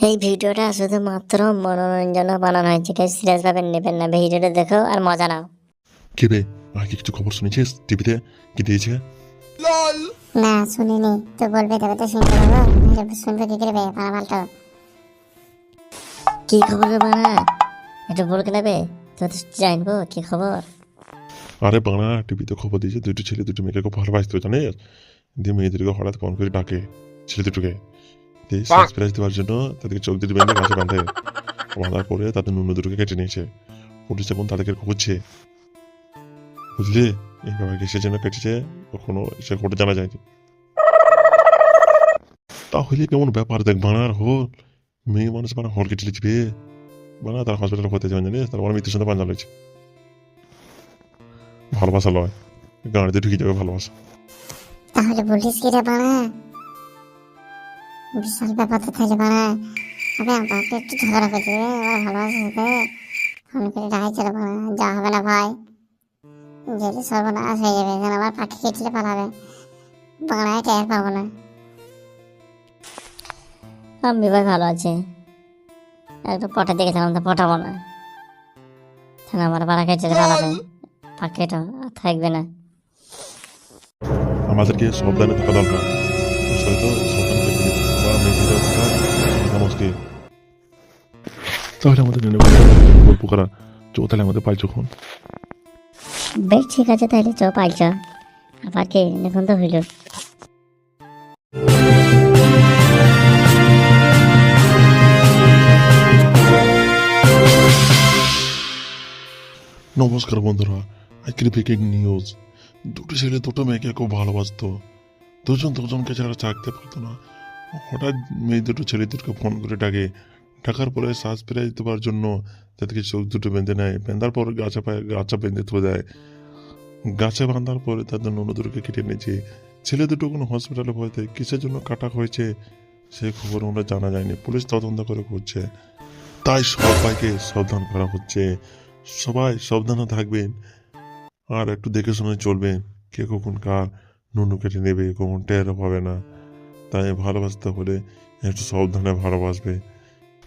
এই ভিডিওটা শুধুমাত্র মনোরঞ্জন বানানো হয়েছে কেউ সিরিয়াস ভাবে নেবেন না। ভিডিওটা দেখো আর মজা নাও। কে রে? আর কি কিছু খবর শুনেছিস টিভিতে? কি দিয়েছে? লল না শুনিনি। তো বলবে তবে তো শুনতে পাবো। নাহলে শুনবে কি করবে পালাপাল্টো কি খবর রে বানা? একটু বলকে নেবে তো তো জানব কি খবর? আরে বাংলা টিভিতে খবর দিয়েছে। দুটো ছেলে দুটো মেয়েকে খুব ভালোবাসতো জানিস? দিয়ে মেয়েদেরকে হঠাৎ কম করে ডাকে ছেলে দুটোকে। দেওয়ার জন্য তাদেরকে চোখ দুটো বেঁধে গাছে বাঁধে। বাঁধার পরে তাদের নুন দুটোকে কেটে নিয়েছে পুলিশ এখন তাদেরকে খুঁজছে। বুঝলি? এইভাবে কিসের জন্য কেটেছে? কখনো সে কোর্টে জানা যায়নি। তাহলে কেমন ব্যাপার দেখ বানার হল? মেয়ে মানুষ মানে হল কেটে লিখবে বানা তার হসপিটালে ভর্তি যাবেন জানিস? তার মানে মৃত্যুর সাথে পাঞ্জা রয়েছে ভালোবাসা লয়। গাড়িতে ঢুকে যাবে ভালোবাসা। তাহলে বলিস কি রে বিশাল ব্যাপার তো থাকে বাড়া আবে আমাকে একটু ঝগড়া করতে রে আমার ভালোবাসা সাথে ফোন করে ডাকাইছে রে বাড়া যা হবে না ভাই। যদি সর্বনাশ হয়ে যাবে যেন আমার পাখি কেটলে পালাবে। বাড়ায় টের পাবো না। আমি ভাই ভালো আছি। একটু পটা দেখেছিলাম তো পটাবো না। তাহলে আমার বাড়া খেয়েছে ভালো পাখিটা থাকবে না। আমাদেরকে সাবধানে থাকা দরকার। তাহলে আমাদের নেনে গল্প করা? চো তাহলে আমাদের পাই যখন বেশ ঠিক আছে তাহলে চ পাইছ। আবার কে? এখন তো হইল। নমস্কার বন্ধুরা আজকের ব্রেকিং নিউজ। দুটো ছেলে দুটো মেয়েকে খুব ভালোবাসতো। দুজন দুজনকে ছাড়া চাকতে পারতো না। হঠাৎ মেয়ে দুটো ছেলে দুটোকে ফোন করে ডাকে পরে শ্বাস ফিরাই দেওয়ার জন্য তাদেরকে চোখ দুটো বেঁধে নেয়। বেঁধার পর গাছে পায়ে গাছা বেঁধে তুলে দেয়। গাছে বাঁধার পরে তাদের নুনো দুটোকে কেটে নিয়েছে ছেলে দুটো কোনো হসপিটালে ভয়তে কিসের জন্য কাটা হয়েছে সেই খবর আমরা জানা যায়নি। পুলিশ তদন্ত করে করছে তাই সবাইকে সাবধান করা হচ্ছে। সবাই সাবধানে থাকবেন। আর একটু দেখে শুনে চলবেন কে কখন কার নুনু কেটে নেবে, কখন টেরও পাবে না। তাই ভালোবাসতে হলে একটু সাবধানে ভালোবাসবে।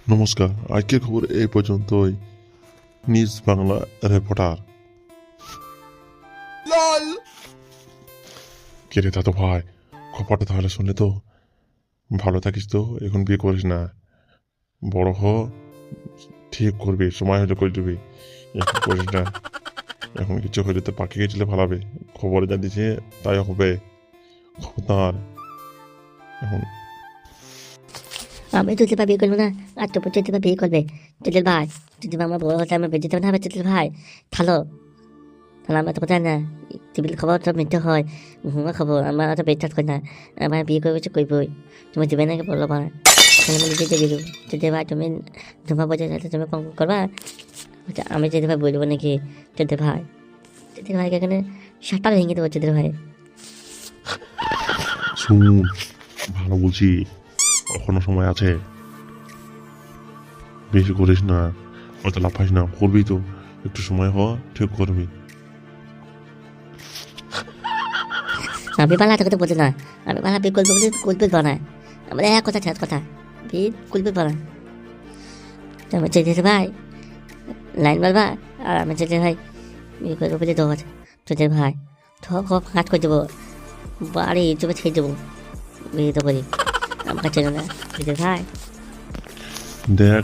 নমস্কার আজকের খবর এই পর্যন্তই। News Bangla reporter. কে রে দাদু ভাই খবরটা তাহলে শুনলে তো ভালো থাকিস তো এখন বিয়ে করিস না। বড় হ ঠিক করবি সময় হলে করে দিবি। এখন করিস না। এখন কিছু হলে তো পাখি গেছিলে ভালাবে। খবরে যা দিছে তাই হবে। খবরদার। এখন আমি তুলতে বিয়ে করব না আর তো তুলতে বিয়ে করবে তুলের ভাই যদি আমার বড় হতে আমি বেঁচে না হবে তুলের ভাই ভালো তাহলে আমার তো কোথায় না টিভির খবর তো মিথ্যে হয় ঘুমা খবর আমরা তো বিশ্বাস করি না আমার বিয়ে করবে তো করবই তুমি দেবে নাকি বলল না তাহলে আমি নিজে দেবে যদি ভাই তুমি তোমার বোঝা যাতে তুমি কম করবা আচ্ছা, আমি যদি ভাই বলব নাকি যদি ভাই যদি ভাইকে এখানে সাতটা ভেঙে দেবো যদি ভাই ভালো বলছি এখনও সময় আছে। বেশি করিস না, অত লাফাইস না, করবি তো। একটু সময় হওয়া ঠিক করবি। আমি পালা তোকে তো বোঝে না। আমি বিয়ে করব বলে কুলপিত বানায় আমাদের এক কথা ছেদ কথা। বিয়ে কুলপিত বানায় তুমি চেয়েছে ভাই, লাইন বলবা আর আমি চেয়েছে ভাই করব বলে দৌড় তোদের ভাই সব হাট করে দেবো, বাড়ি চুপে ছেড়ে দেবো। বিয়ে তো করি। আমাকে চেনো না ভাই দেখ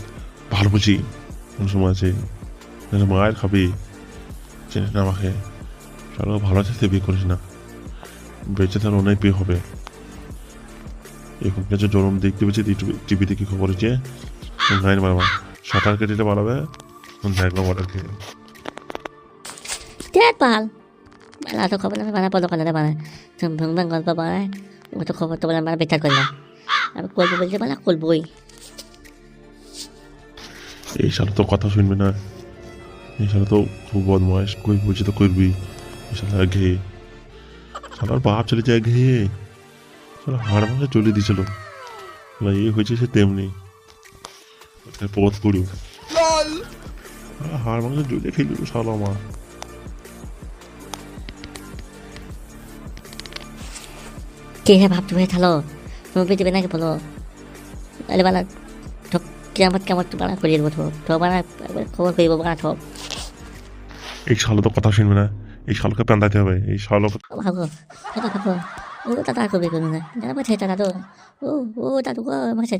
ভালো বুঝি। কোন সময় আছে মায়ের খাবি। চিনিস না আমাকে। চলো ভালো আছে বিয়ে করিস না। বেঁচে তার অনেক বিয়ে হবে। এখন কিছু জরম দেখতে পেয়েছি টিভিতে কি খবর হচ্ছে গাইন মারবা সাঁতার কেটে বাড়াবে? দেখব অর্ডার খেয়ে কে? পাল। তো খবর আমি বানা বানায়। ভং গল্প বানায় ও তো খবর তো বলে আমার বেচার করলাম। আমি করব বলছে বলে করবোই। এই সালে তো কথা শুনবে না। এই সালে তো খুব বদমাস কই বলছি তো করবি। এই সালে ঘে সালার বাপ চলে যায় ঘে সালা হাড় ভাঙা চলে দিয়েছিল। সালা এই হয়েছে সে তেমনি। পথ পড়ি। হাড় ভাঙা জলে খেয়ে দিল সালা মা। কে হে ভাবতে হয়ে থালো পেয়ে দেবে নাকি বলো আরে বালা ঠক কেমন কেমন তো বানা করিয়ে দেবো তো বানা খবর করিব বানা ঠক এই শালো তো কথা শুনবে না এই শালকে পেন্দাইতে হবে এই শালো ভাবো এটা ভাবো ও দাদা করবে কেন না দাদা মাথায় দাদা তো ও ও দাদু গো মাথায়